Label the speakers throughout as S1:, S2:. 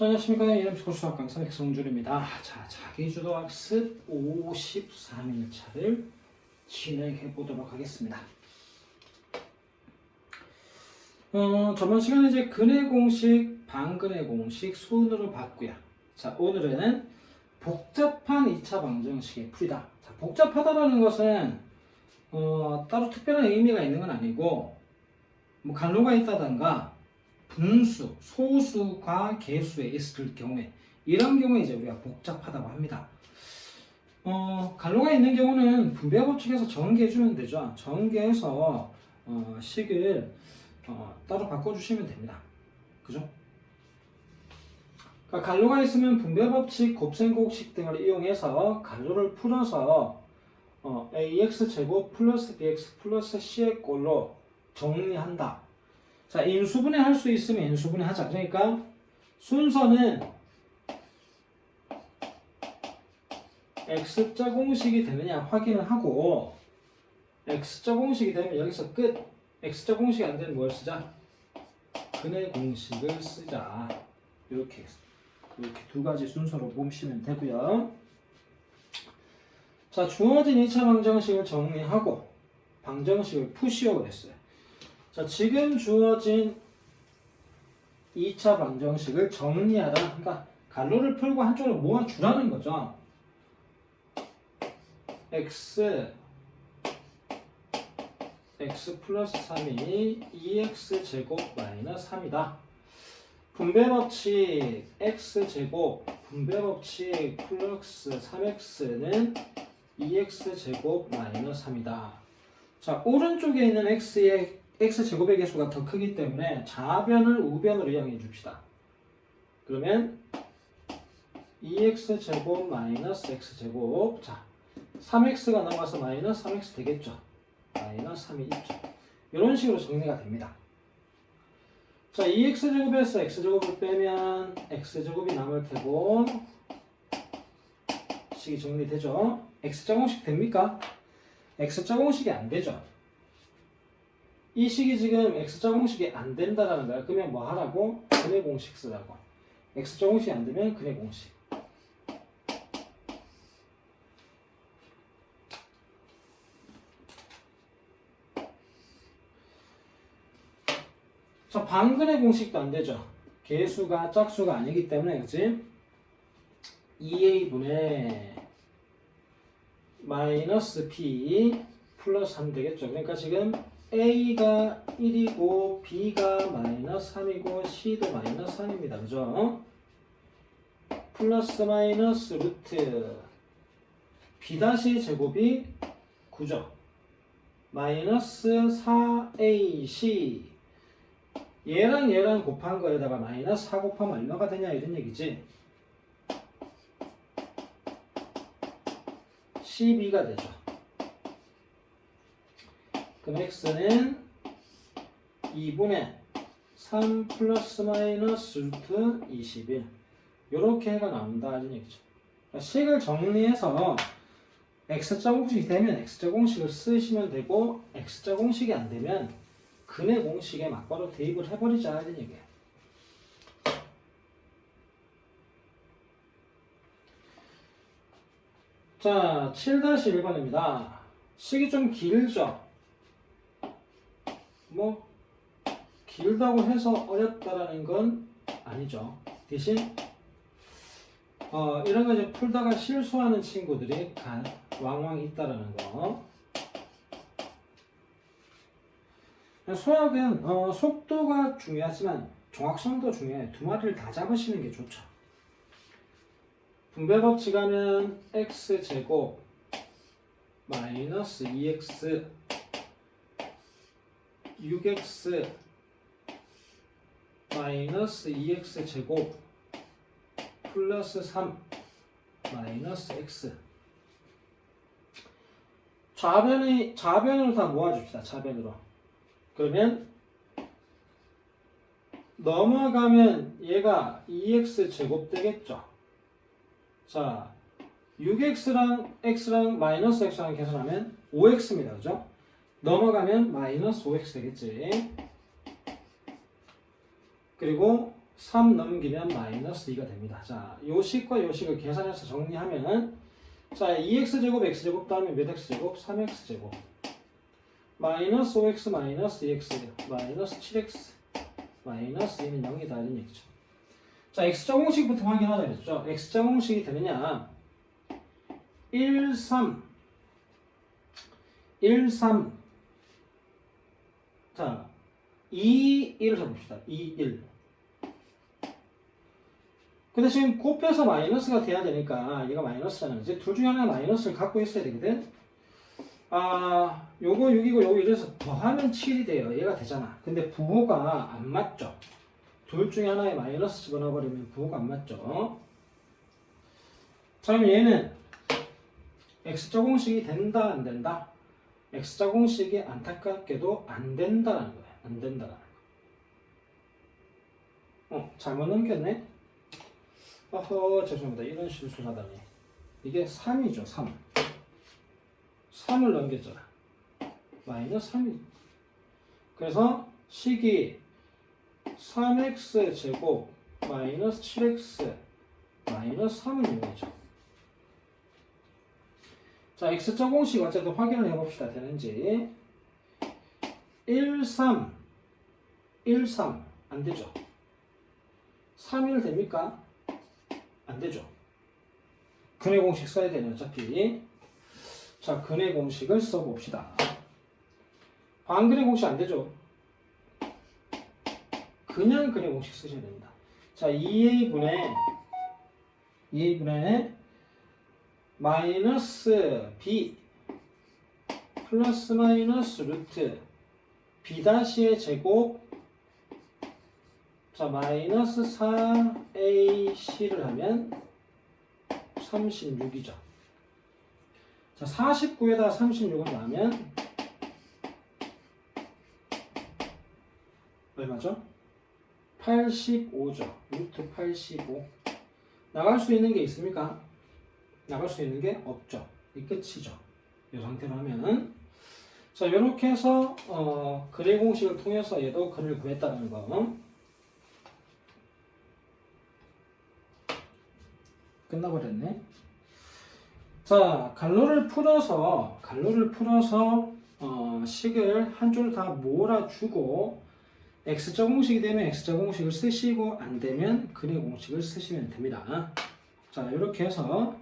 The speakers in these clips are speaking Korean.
S1: 자, 안녕하십니까. 이름 스포츠학 강사 백성준입니다. 자, 자기주도 학습 53일차를 진행해 보도록 하겠습니다. 어, 저번 시간에 이제 근의 공식, 반근의 공식 순으로 봤고요. 자, 오늘은 복잡한 2차 방정식의 풀이다. 자, 복잡하다라는 것은 어, 따로 특별한 의미가 있는 건 아니고 뭐 간로가 있다던가 분수, 소수가 개수에 있을 경우에 이런 경우에 이제 우리가 복잡하다고 합니다. 어, 간로가 있는 경우는 분배 법칙에서 전개해 주면 되죠. 전개해서 어, 식을 어, 따로 바꿔 주시면 됩니다. 그죠? 그러니까 간로가 있으면 분배 법칙, 곱셈곡식 등을 이용해서 간로를 풀어서 어, ax 제곱 플러스 bx 플러스 c의 꼴로 정리한다. 자, 인수분해 할 수 있으면 인수분해 하자. 그러니까 순서는 x자 공식이 되느냐 확인을 하고 x자 공식이 되면 여기서 끝. x자 공식이 안 되면 뭘 쓰자? 근의 공식을 쓰자. 이렇게 이렇게 두 가지 순서로 보시면 되고요. 자, 주어진 2차 방정식을 정리하고 방정식을 푸시오 그랬어요. 자, 지금 주어진 2차 방정식을 정리하다. 그러니까 갈로를 풀고 한쪽으로 모아주라는 거죠. x x 플러스 3이 2x 제곱 마이너스 3이다. 분배 법칙 x 제곱 분배 법칙 플러스 3x는 2x 제곱 마이너스 3이다. 자, 오른쪽에 있는 x의 x 제곱의 개수가 더 크기 때문에 좌변을 우변으로 이용해 줍시다. 그러면 2x 제곱 마이너스 x 제곱 자 3x가 넘어가서 마이너스 3x 되겠죠. 마이너스 3이 있죠. 이런 식으로 정리가 됩니다. 자 2x 제곱에서 x 제곱을 빼면 x 제곱이 남을 테고 식이 정리되죠. x 제곱식 됩니까? x 제곱식이 안 되죠. 이 식이 지금 x자 공식이 안 된다라는 거야. 그러면 뭐 하라고? 근의 공식 쓰라고. x자 공식이 안 되면 근의 공식. 자, 반근의 공식도 안 되죠. 개수가 짝수가 아니기 때문에, 그치? 2a분의 마이너스 p 플러스 3 되겠죠. 그러니까 지금 A가 1이고 B가 마이너스 3이고 C도 마이너스 3입니다. 그죠? 플러스 마이너스 루트 B 다시 제곱이 9죠. 마이너스 4AC 얘랑 얘랑 곱한 거에다가 마이너스 4 곱하면 얼마가 되냐 이런 얘기지. 12가 되죠. 그럼 x는 2분의 3 플러스 마이너스 루트 21 이렇게 해가 나온다 이런 얘기죠. 그러니까 식을 정리해서 x자 공식이 되면 x자 공식을 쓰시면 되고 x자 공식이 안 되면 근의 공식에 막바로 대입을 해버리자 이런 얘기예요. 자, 7-1번입니다. 식이 좀 길죠? 뭐 길다고 해서 어렵다라는 건 아니죠. 대신 어, 이런 거 이제 풀다가 실수하는 친구들이 간, 왕왕 있다라는 거. 수학은 어, 속도가 중요하지만 정확성도 중요해요. 두 마리를 다 잡으시는 게 좋죠. 분배 법칙 하면 x 제곱 마이너스 2x 6x 마이너스 2x 제곱 플러스 3 마이너스 x 좌변이 좌변으로 다 모아줍시다. 좌변으로 그러면 넘어가면 얘가 2x 제곱 되겠죠. 자 6x랑 x랑 마이너스 x랑 계산하면 5x입니다. 그죠? 넘어가면 마이너스 5x 되겠지. 그리고 3 넘기면 마이너스 2가 됩니다. 자, 요 식과 요 식을 계산해서 정리하면 자, 2x제곱 x제곱 다음에 몇 x제곱? 3x제곱 마이너스 5x 마이너스 2x 마이너스 7x 마이너스 2는 0이다 이런 얘기죠. 자, x자 공식부터 확인하자 그랬죠. x자 공식이 되느냐 1, 3 1, 3 자, 2, 1을 해봅시다. 2, 1 근데 지금 곱해서 마이너스가 돼야 되니까 얘가 마이너스잖아요. 이제 둘 중에 하나 마이너스를 갖고 있어야 되거든. 아, 요거 6이고 요거 이래서 더하면 7이 돼요. 얘가 되잖아. 근데 부호가 안 맞죠. 둘 중에 하나에 마이너스 집어넣어버리면 부호가 안 맞죠. 자, 그럼 얘는 x자 공식이 된다, 안 된다? X자 공식이 안타깝게도 안 된다라는 거야. 안 된다라는 거. 어, 잘못 넘겼네? 어허, 죄송합니다. 이런 실수를 하다니. 이게 3이죠, 3. 3을 넘겼잖아. 마이너스 3이. 그래서 식이 3x 제곱 마이너스 7x 마이너스 3은 이거죠. 자, x자 공식 어쨌든 확인을 해봅시다. 되는지. 1, 3, 1, 3. 안 되죠. 3, 1 됩니까? 안 되죠. 근의 공식 써야 되네, 어차피. 자, 근의 공식을 써봅시다. 반근의 공식 안 되죠. 그냥 근의 공식 쓰셔야 됩니다. 자, 2a분의 2a분의 마이너스 b 플러스 마이너스 루트 b 다시의 제곱 자 마이너스 4ac를 하면 36이죠. 자 49에다 36을 넣으면 얼마죠? 85죠. 루트 85 나갈 수 있는 게 있습니까? 나갈 수 있는 게 없죠. 이 끝이죠. 이 상태로 하면은 자 이렇게 해서 어, 그래 공식을 통해서 얘도 근을 구했다는 거 끝나버렸네. 자 갈로를 풀어서 갈로를 풀어서 어, 식을 한 줄 다 몰아주고 x자 공식이 되면 x자 공식을 쓰시고 안 되면 근의 공식을 쓰시면 됩니다. 자 이렇게 해서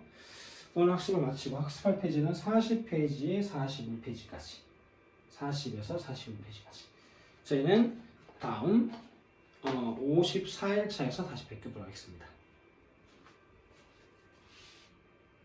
S1: 오늘 학습을 마치고 학습할 페이지는 40페이지, 41페이지까지 40에서 41페이지까지 저희는 다음 어, 54일차에서 다시 뵙도록 하겠습니다.